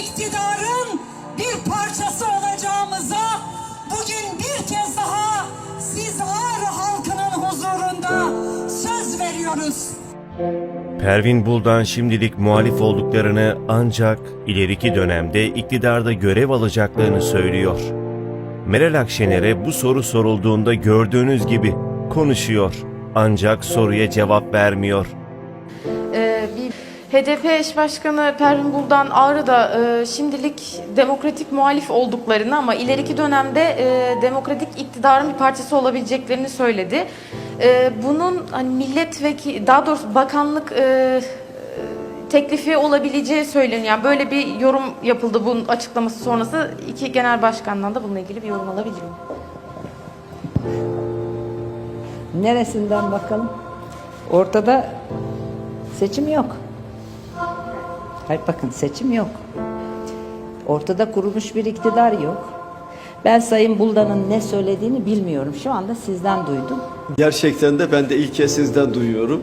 iktidarın bir parçası olacağımıza bugün bir kez daha siz Ağrı halkının huzurunda söz veriyoruz. Pervin Buldan şimdilik muhalif olduklarını ancak ileriki dönemde iktidarda görev alacaklarını söylüyor. Meral Akşener'e bu soru sorulduğunda gördüğünüz gibi konuşuyor ancak soruya cevap vermiyor. Ee, bir HDP eş başkanı Pervin Buldan Ağrı'da e, şimdilik demokratik muhalif olduklarını ama ileriki dönemde e, demokratik iktidarın bir parçası olabileceklerini söyledi. E, bunun hani milletvekili daha doğrusu bakanlık e, teklifi olabileceği söyleniyor. Yani böyle bir yorum yapıldı bunun açıklaması sonrası. iki genel başkandan da bununla ilgili bir yorum alabilirim. Neresinden bakalım? Ortada seçim yok. Hayır bakın seçim yok. Ortada kurulmuş bir iktidar yok. Ben Sayın Buldan'ın ne söylediğini bilmiyorum. Şu anda sizden duydum. Gerçekten de ben de ilk kez sizden duyuyorum.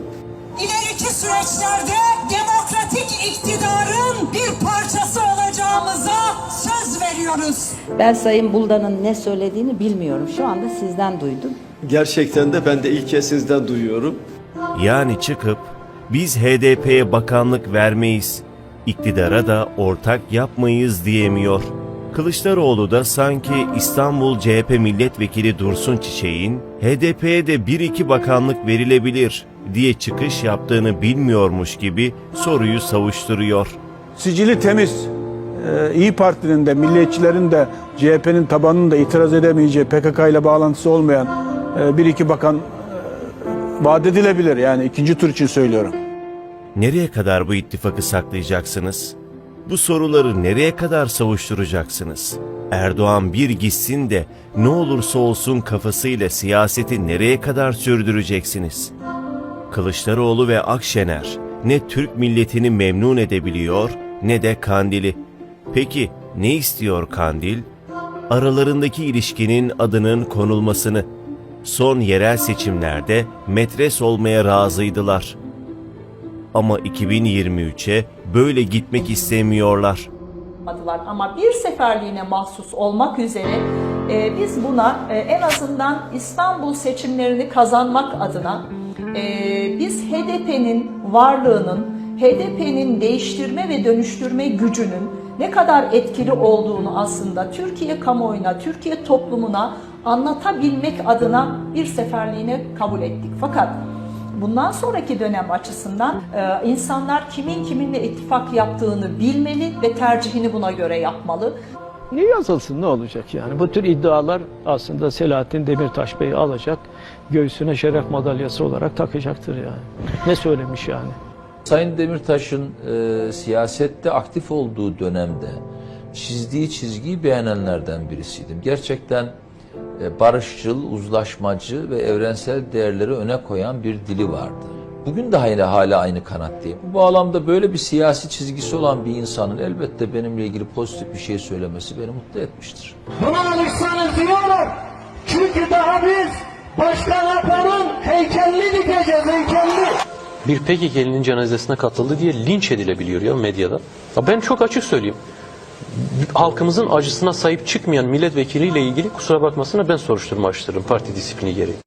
İleriki süreçlerde demokratik iktidarın bir parçası olacağımıza söz veriyoruz. Ben Sayın Buldan'ın ne söylediğini bilmiyorum. Şu anda sizden duydum. Gerçekten de ben de ilk kez sizden duyuyorum. Yani çıkıp biz HDP'ye bakanlık vermeyiz, iktidara da ortak yapmayız diyemiyor. Kılıçdaroğlu da sanki İstanbul CHP milletvekili Dursun Çiçek'in HDP'ye de bir iki bakanlık verilebilir diye çıkış yaptığını bilmiyormuş gibi soruyu savuşturuyor. sicili temiz, e, İyi Parti'nin de, milliyetçilerin de, CHP'nin tabanının da itiraz edemeyeceği, PKK ile bağlantısı olmayan e, bir iki bakan e, vaat edilebilir. Yani ikinci tur için söylüyorum. Nereye kadar bu ittifakı saklayacaksınız? Bu soruları nereye kadar savuşturacaksınız? Erdoğan bir gitsin de ne olursa olsun kafasıyla siyaseti nereye kadar sürdüreceksiniz? Kılıçdaroğlu ve Akşener ne Türk milletini memnun edebiliyor ne de Kandil'i. Peki ne istiyor Kandil? Aralarındaki ilişkinin adının konulmasını. Son yerel seçimlerde metres olmaya razıydılar ama 2023'e böyle gitmek istemiyorlar. Ama bir seferliğine mahsus olmak üzere e, biz buna e, en azından İstanbul seçimlerini kazanmak adına e, biz HDP'nin varlığının, HDP'nin değiştirme ve dönüştürme gücünün ne kadar etkili olduğunu aslında Türkiye kamuoyuna, Türkiye toplumuna anlatabilmek adına bir seferliğine kabul ettik. Fakat Bundan sonraki dönem açısından e, insanlar kimin kiminle ittifak yaptığını bilmeli ve tercihini buna göre yapmalı. Niye yazılsın ne olacak yani? Bu tür iddialar aslında Selahattin Demirtaş Bey'i alacak, göğsüne şeref madalyası olarak takacaktır yani. Ne söylemiş yani? Sayın Demirtaş'ın e, siyasette aktif olduğu dönemde çizdiği çizgiyi beğenenlerden birisiydim. Gerçekten barışçıl, uzlaşmacı ve evrensel değerleri öne koyan bir dili vardı. Bugün de hala, hala aynı kanattayım. Bu bağlamda böyle bir siyasi çizgisi olan bir insanın elbette benimle ilgili pozitif bir şey söylemesi beni mutlu etmiştir. Buna alışsanız diyorum. Çünkü daha biz Başkan Apo'nun heykelini dikeceğiz heykelini. bir PKK'linin cenazesine katıldı diye linç edilebiliyor ya medyada. Ya ben çok açık söyleyeyim. Halkımızın acısına sahip çıkmayan milletvekiliyle ilgili kusura bakmasına ben soruşturma açtırırım parti disiplini gereği.